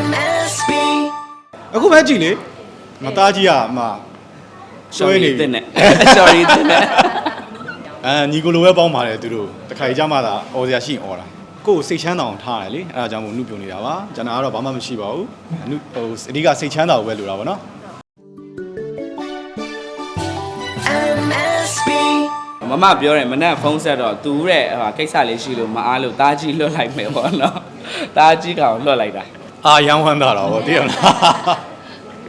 MSB အခုပဲကြည်လေမသားကြီးကမ sorry တင်နေ sorry တင်နေအဲညီကိုလိုပဲပေါင်းပါတယ်သူတို့တခါကြမှသာအော်စရာရှိရင်အော်တာကိုယ်စိတ်ချမ်းသာအောင်ထားရတယ်လေအဲဒါကြောင့်မို့နှုတ်ပြနေတာပါကျွန်တော်ကတော့ဘာမှမရှိပါဘူးနှုတ်ဟိုအဓိကစိတ်ချမ်းသာကိုပဲလိုတာပါနော် MSB မမပြောတယ်မနေ့ဖုန်းဆက်တော့သူတဲ့ဟာကိစ္စလေးရှိလို့မအားလို့တားကြီးလွတ်လိုက်မယ်ပေါ့နော်တားကြီးကောင်လွတ်လိုက်တာ အာရန်ဝမ်းသာတာဗောသိရမလား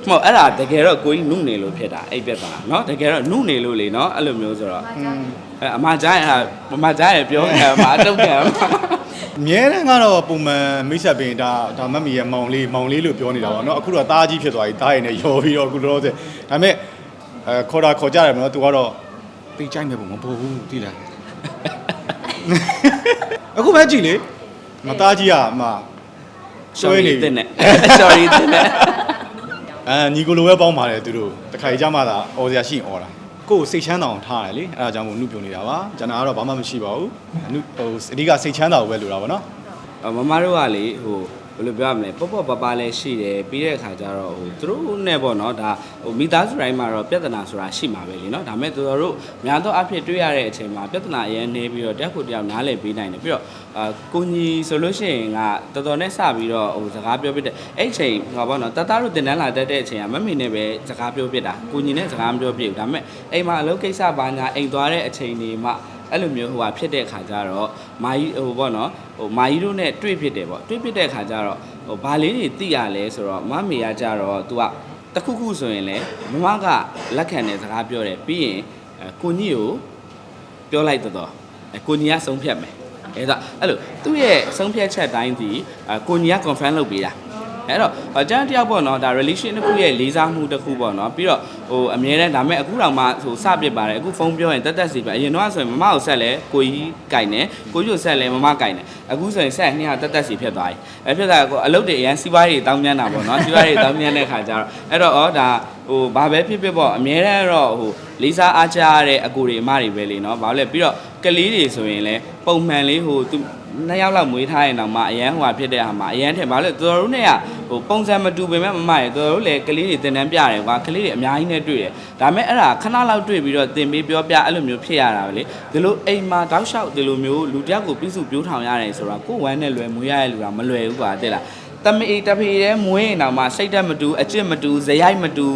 မဟုတ်အဲ့ဒါတကယ်တော့ကိုကြီးနုနေလို့ဖြစ်တာအဲ့ပြက်တာနော်တကယ်တော့နုနေလို့လေနော်အဲ့လိုမျိုးဆိုတော့အဲ့အမကြားရအမကြားရပြောတယ်အမအတုတ်တယ်အမြဲတမ်းကတော့ပုံမှန်မိတ်ဆက်ပင်ဒါဒါမတ်မီရဲ့မောင်လေးမောင်လေးလို့ပြောနေတာဗောနော်အခုတော့တားကြီးဖြစ်သွားပြီတားရင်လည်းရောပြီးတော့အခုတော့ဆိုဒါပေမဲ့အဲခေါ်တာခေါ်ကြတယ်မနော်သူကတော့သိကြိုက်နေပုံမပေါ်ဘူးသိလားအခုပဲကြည်လေမသားကြီးကမ sorry တင်နေ sorry တင်နေအဲညီကိုလိုပဲပေါင်းပါတယ်သူတို့တခါကြမှသာအော်စရာရှိရင်အော်တာကိုယ်စိတ်ချမ်းသာအောင်ထားရတယ်လေအဲဒါကြောင့်မို့နှုတ်ပြနေတာပါကျွန်တော်ကတော့ဘာမှမရှိပါဘူးနှုတ်ဟိုအဓိကစိတ်ချမ်းသာကိုပဲလိုတာပါနော်မမတို့ကလေဟို ဘယ်လိုပြောရမလဲပေါ့ပေါ့ပပလည်းရှိတယ်ပြီးတဲ့အခါကျတော့ဟိုသူတို့နဲ့ပေါ့နော်ဒါဟိုမိသားစုတိုင်းမှာတော့ပြဿနာဆိုတာရှိမှာပဲလေနော်ဒါပေမဲ့သူတို့များသောအားဖြင့်တွေ့ရတဲ့အချိန်မှာပြဿနာအရင်နေပြီးတော့တက်ကိုတယောက်နားလည်ပေးနိုင်တယ်ပြီးတော့အာကိုကြီးဆိုလို့ရှိရင်ကတော်တော်နဲ့စပြီးတော့ဟိုစကားပြောပြတဲ့အဲ့အချိန်ဟောပေါ့နော်တသားတို့တင်တန်းလာတတ်တဲ့အချိန်ကမမေနဲ့ပဲစကားပြောပြတာကိုကြီးနဲ့စကားမပြောပြဘူးဒါပေမဲ့အိမ်မှာအလုပ်ကိစ္စဘာညာအိမ်သွားတဲ့အချိန်တွေမှာ အဲ့လိုမျိုးဟိုဟာဖြစ်တဲ့ခါကျတော့မာကြီးဟိုပေါ့နော်ဟိုမာကြီးတို့ ਨੇ တွေ့ဖြစ်တယ်ပေါ့တွေ့ဖြစ်တဲ့ခါကျတော့ဟိုဘာလေးတွေသိရလဲဆိုတော့မမေကကြတော့ तू ကတခုခုဆိုရင်လေမမကလက်ခံတဲ့စကားပြောတယ်ပြီးရင်အဲကိုကြီးကိုပြောလိုက်တော့တော့အဲကိုကြီးကဆုံးဖြတ်မယ်အဲဒါအဲ့လိုသူ့ရဲ့ဆုံးဖြတ်ချက်တိုင်းဒီအဲကိုကြီးက confirm လုပ်ပေးတာ အဲ့တော့အကျန်းတယောက်ပေါ့နော်ဒါ relation တစ်ခုရဲ့လေးစားမှုတစ်ခုပေါ့နော်ပြီးတော့ဟိုအမြဲတမ်းဒါမဲ့အခုတော့မှဟိုစပစ်ပါတယ်အခုဖုန်းပြောရင်တက်တက်စီပဲအရင်တော့ဆိုရင်မမကိုဆက်လဲကိုကြီးကြိုင်တယ်ကိုကြီးကိုဆက်လဲမမကြိုင်တယ်အခုဆိုရင်ဆက်နှစ်ဟာတက်တက်စီဖြစ်သွားပြီအဲဖြစ်တာကိုအလုပ်တွေအရန်စီးပွားရေးတောင်းမြန်းတာပေါ့နော်စီးပွားရေးတောင်းမြန်းတဲ့ခါကျတော့အဲ့တော့ဩဒါဟိုဘာပဲဖြစ်ဖြစ်ပေါ့အမြဲတမ်းတော့ဟိုလေးစားအားကြရတဲ့အကူတွေအမတွေပဲလေနော်ဘာလို့လဲပြီးတော့ကလေးတွေဆိုရင်လဲပုံမှန်လေးဟိုသူ နှစ်ယောက်လောက်မွေးထားရင်တော့မှအရန်ဟိုဟာဖြစ်တဲ့ဟာမှာအရန်ထင်ပါလို့တော်တော်တို့နဲ့ကဟိုပုံစံမတူပေမဲ့မမရတော်တော်တို့လည်းကလေးတွေတင်တန်းပြတယ်ကွာကလေးတွေအများကြီးနဲ့တွေ့တယ်ဒါပေမဲ့အဲ့ဒါခဏလောက်တွေ့ပြီးတော့တင်ပေးပြောပြအဲ့လိုမျိုးဖြစ်ရတာပဲလေဒီလိုအိမ်မှာတောက်လျှောက်ဒီလိုမျိုးလူတစ်ယောက်ကိုပြည့်စုံပြိုးထောင်ရတယ်ဆိုတာကိုယ်ဝမ်းနဲ့လွယ်မွေးရတဲ့လူကမလွယ်ဘူးကွာတဲ့လား တမေတဖေတဲ့မွေးရင်တော့မှစိတ်တက်မတူအကျင့်မတူဇယိုက်မတူ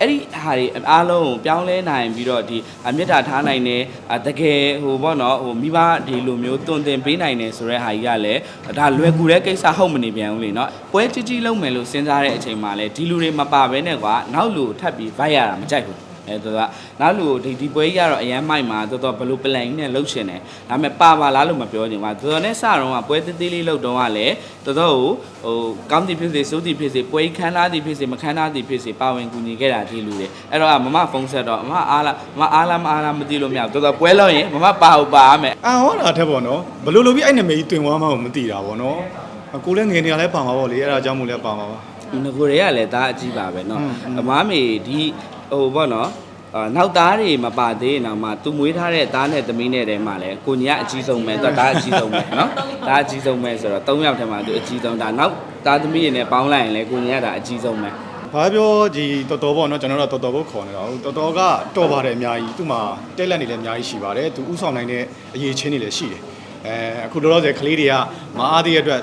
အဲ့ဒီဟာတွေအားလုံးကိုပြောင်းလဲနိုင်ပြီးတော့ဒီအမြတ်တာထားနိုင်တယ်အတကယ်ဟိုပေါ့နော်ဟိုမိဘဒီလိုမျိုးတွင်တင်ပေးနိုင်တယ်ဆိုတဲ့ဟာကြီးကလည်းဒါလွယ်ကူတဲ့ကိစ္စဟုတ်မနေပြန်ဘူးလေနော်ပွဲကြီးကြီးလုံးမယ်လို့စဉ်းစားတဲ့အချိန်မှာလဲဒီလူတွေမပါဘဲနဲ့ကွာနောက်လူကိုထပ်ပြီးဗိုက်ရတာမကြိုက်ဘူး အဲတော့ကနောက်လူကိုဒီဒီပွဲကြီးကတော့အရန်မိုက်မှာတော်တော်ဘလို့ပလန်ကြီးနဲ့လှုပ်ရှင်တယ်ဒါပေမဲ့ပါပါလားလို့မပြောချင်ပါတော်တော်နဲ့စတော့ကပွဲသေးသေးလေးလှုပ်တော့ကလည်းတော်တော်ကိုဟိုကောင်းသည်ဖြစ်စေစိုးသည်ဖြစ်စေပွဲခမ်းနားသည်ဖြစ်စေမခမ်းနားသည်ဖြစ်စေပါဝင်ကူညီခဲ့တာဒီလူတွေအဲ့တော့မမဖုန်းဆက်တော့မမအားလားမအားလားမအားလားမသိလို့မရဘူးတော်တော်ပွဲလို့ရင်မမပါဟုတ်ပါမယ် အာဟောတာထက်ပေါ့နော်ဘလို့လိုပြီးအဲ့နာမည်ကြီးတွင်သွားမှမသိတာပေါ့နော်အကိုလည်းငယ်နေရလဲပါမှာပေါ့လေအဲ့ဒါကြောင့်မို့လဲပါမှာပါ ငကိုတွေကလည်းဒါအကြည့်ပါပဲเนาะ อืมอืม အမားမေဒီ ဟိုဘောနော်အာနောက်သားတွေမပါသေးရင်တော့မှသူမွေးထားတဲ့သားနဲ့သမီးနဲ့တည်းမှလည်းကိုညီကအကြီးဆုံးပဲသူကသားအကြီးဆုံးပဲနော်သားအကြီးဆုံးပဲဆိုတော့၃ယောက်ထဲမှာသူအကြီးဆုံးဒါနောက်သားသမီးတွေနဲ့ပေါင်းလိုက်ရင်လည်းကိုညီကဒါအကြီးဆုံးပဲဘာပြောဒီတော်တော်ပေါ့နော်ကျွန်တော်တို့တော်တော်ဘုတ်ခေါ်နေတာဟုတ်တော်တော်ကတော်ပါတယ်အများကြီးသူ့မှာတက်လက်နေလည်းအများကြီးရှိပါတယ်သူဥဆောင်နိုင်တဲ့အရေးချင်းတွေလည်းရှိတယ်အဲအခုလောလောဆယ်ကလေးတွေကမအားသေးတဲ့အတွက်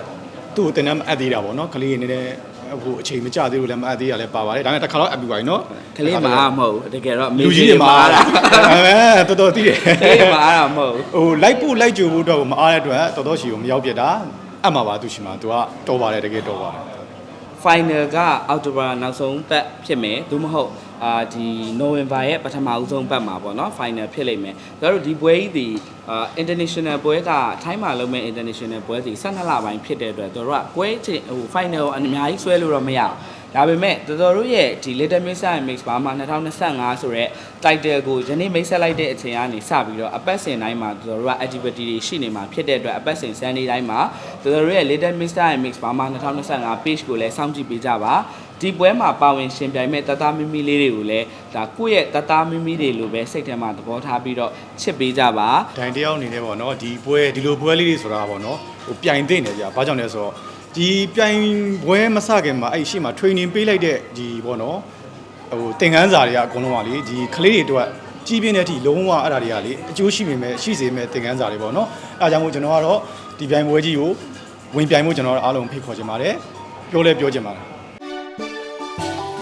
သူ့ကိုတင်နှမ်းအပ်သေးတာပေါ့နော်ကလေးတွေနည်းနည်း ခုအချိန်မကျသေးလို့လည်းမအပ်သေးရလဲပါပါတယ်ဒါနဲ့တစ်ခါတော့အပ်ပြီးပါပြီနော်ကလေးမအားမဟုတ်ဘူးတကယ်တော့အမေလူကြီးတွေမအားတာအဲတော်တော်သိတယ်ကလေးမအားတာမဟုတ်ဘူးဟိုလိုက်ဖို့လိုက်ကြိုဖို့အတွက်ကိုမအားတဲ့အတွက်တော်တော်ရှိကိုမရောက်ပြတာအမှန်ပါသူရှိမှာသူကတော်ပါတယ်တကယ်တော်ပါတယ် final ကအောက်တိုဘာနောက်ဆုံးပတ်ဖြစ်မယ်သို့မဟုတ် အာဒီ November ရဲ့ပထမဦးဆုံးပတ်မှာပေါ့နော် final ဖြစ်လိမ့်မယ်ကျွန်တော်တို့ဒီပွဲကြီးဒီအာ international ပွဲကထိုင်းမှာလုပ်မဲ့ international ပွဲစီ12လပိုင်းဖြစ်တဲ့အတွက်တို့ကပွဲချင်းဟို final ကိုအများကြီးဆွဲလို့တော့မရဘူးဒါပေမဲ့တော်တော်တို့ရဲ့ဒီ Little Mix and Mix ဘာမှ2025ဆိုတော့ title ကိုယနေ့မိတ်ဆက်လိုက်တဲ့အချိန်ကနေစပြီးတော့အပတ်စဉ်တိုင်းမှာတော်တော်တို့က activity တွေရှိနေမှာဖြစ်တဲ့အတွက်အပတ်စဉ် Sunday တိုင်းမှာတော်တော်တို့ရဲ့ Little Mix and Mix ဘာမှ2025 page ကိုလည်းစောင့်ကြည့်ပေးကြပါ ဒီပွဲမှာပါဝင်ရှင်ပြိုင်မဲ့တသားမီမီလေးတွေကိုလည်းဒါကိုယ့်ရဲ့တသားမီမီတွေလိုပဲစိတ်ထဲမှာသဘောထားပြီးတော့ချစ်ပေးကြပါဒိုင်တယောက်အနေနဲ့ပေါ့နော်ဒီပွဲဒီလိုပွဲလေးတွေဆိုတာပေါ့နော်ဟိုပြိုင်သိနေကြဘာကြောင့်လဲဆိုတော့ဒီပြိုင်ပွဲမစခင်မှာအဲ့ရှိမှာ training ပေးလိုက်တဲ့ဒီပေါ့နော်ဟိုသင်ခန်းစာတွေကအကုန်လုံးပါလေဒီကလေးတွေအတွက်ကြီးပြင်းတဲ့အထိလုံးဝအဲ့ဒါတွေကလေအကျိုးရှိမိမယ်ရှိစေမယ်သင်ခန်းစာတွေပေါ့နော်အဲဒါကြောင့်မို့ကျွန်တော်ကတော့ဒီပြိုင်ပွဲကြီးကိုဝင်ပြိုင်ဖို့ကျွန်တော်တို့အားလုံးဖိတ်ခေါ်ချင်ပါတယ်ပြောလဲပြောချင်ပါတယ်